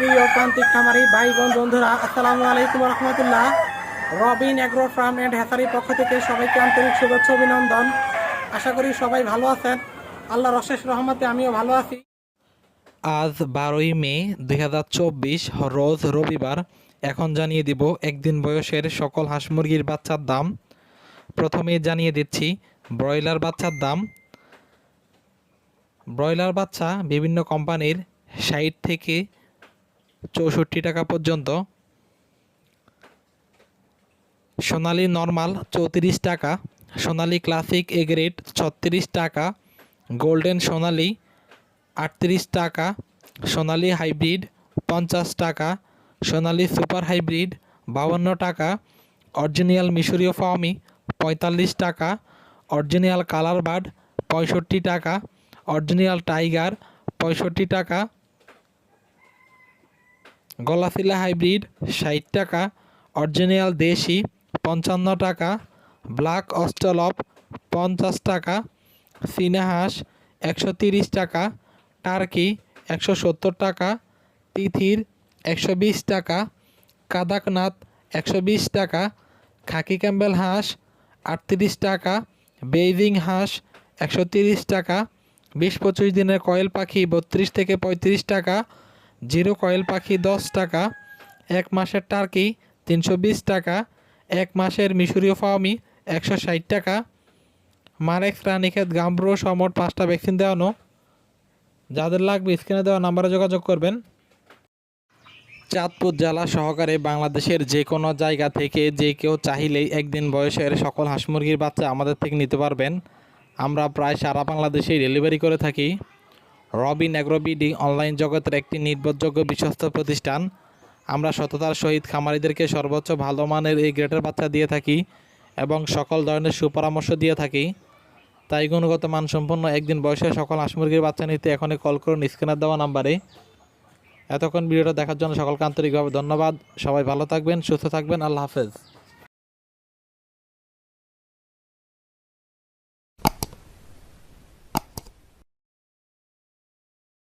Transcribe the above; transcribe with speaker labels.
Speaker 1: প্রিয় প্রান্তিক খামারি ভাই বোন বন্ধুরা, আসসালামু আলাইকুম রহমতুল্লাহ। রবিন অ্যাগ্রো ফার্ম অ্যান্ড হ্যাসারির পক্ষ থেকে সবাইকে আন্তরিক শুভেচ্ছা অভিনন্দন। আশা করি সবাই ভালো আছেন। আল্লাহর অশেষ রহমতে আমিও ভালো আছি।
Speaker 2: আজ বারোই মে দুই হাজার চব্বিশ, রোজ রবিবার। এখন জানিয়ে দিব একদিন বয়সের সকল হাঁস মুরগির বাচ্চার দাম। প্রথমে জানিয়ে দিচ্ছি, ব্রয়লার বাচ্চার দাম। ব্রয়লার বাচ্চা বিভিন্ন কোম্পানির ষাট থেকে চৌষট্টি টাকা পর্যন্ত। সোনালি নর্মাল চৌত্রিশ টাকা, সোনালি ক্লাসিক এ গ্রেড ছত্রিশ টাকা, গোল্ডেন সোনালি আটত্রিশ টাকা, সোনালি হাইব্রিড পঞ্চাশ টাকা, সোনালি সুপার হাইব্রিড বাউন্ন টাকা, অরিজিনাল মিশরীয় ফার্মি পঁয়তাল্লিশ টাকা, অরিজিনাল কালার বার্ড পঁয়ষট্টি টাকা, অরিজিনাল টাইগার পঁয়ষট্টি টাকা গলাফিলা হাইব্রিড, ষাট টাকা। অরিজিনাল দেশি, পঞ্চান্ন টাকা। ব্ল্যাক অস্টলপ পঞ্চাশ টাকা। চীনা হাঁস, একশো তিরিশ টাকা। টার্কি, একশো সত্তর টাকা। তিথির, একশো বিশ টাকা। কাদাকনাথ, একশো বিশ টাকা। খাকি ক্যাম্বেল হাঁস, আটত্রিশ টাকা। বেইজিং হাঁস, একশো তিরিশ টাকা। বিশ পঁচিশ দিনের কয়েল পাখি, বত্রিশ থেকে পঁয়ত্রিশ টাকা। জিরো কয়েল পাখি দশ টাকা, এক মাসের টার্কি তিনশো বিশ টাকা, এক মাসের মিশরীয় ফার্মি একশো ষাট টাকা। মারেক্স রানীক্ষেত গাম্বুরো সমট পাঁচটা ভ্যাকসিন দেওয়ানো যাদের লাগবে স্ক্রিনে দেওয়া নাম্বারে যোগাযোগ করবেন। চাঁদপুর জেলা সহকারে বাংলাদেশের যে কোনো জায়গা থেকে যে কেউ চাইলেই একদিন বয়সের সকল হাঁস মুরগির বাচ্চা আমাদের থেকে নিতে পারবেন। আমরা প্রায় সারা বাংলাদেশেই ডেলিভারি করে থাকি। রবিন অ্যাগ্রোবিডি অনলাইন জগতের একটি নির্ভরযোগ্য বিশ্বস্ত প্রতিষ্ঠান। আমরা সততার সহিত খামারিদেরকে সর্বোচ্চ ভালো মানের এই গ্রেটের বাচ্চা দিয়ে থাকি এবং সকল ধরনের সুপরামর্শ দিয়ে থাকি। তাই গুণগত মানসম্পন্ন একদিন বয়সের সকল হাঁস মুরগির বাচ্চা নিতে এখনই কল করুন স্ক্যানার দেওয়া নাম্বারে। এতক্ষণ ভিডিওটা দেখার জন্য সকলকে আন্তরিকভাবে ধন্যবাদ। সবাই ভালো থাকবেন, সুস্থ থাকবেন, আল্লাহ হাফেজ।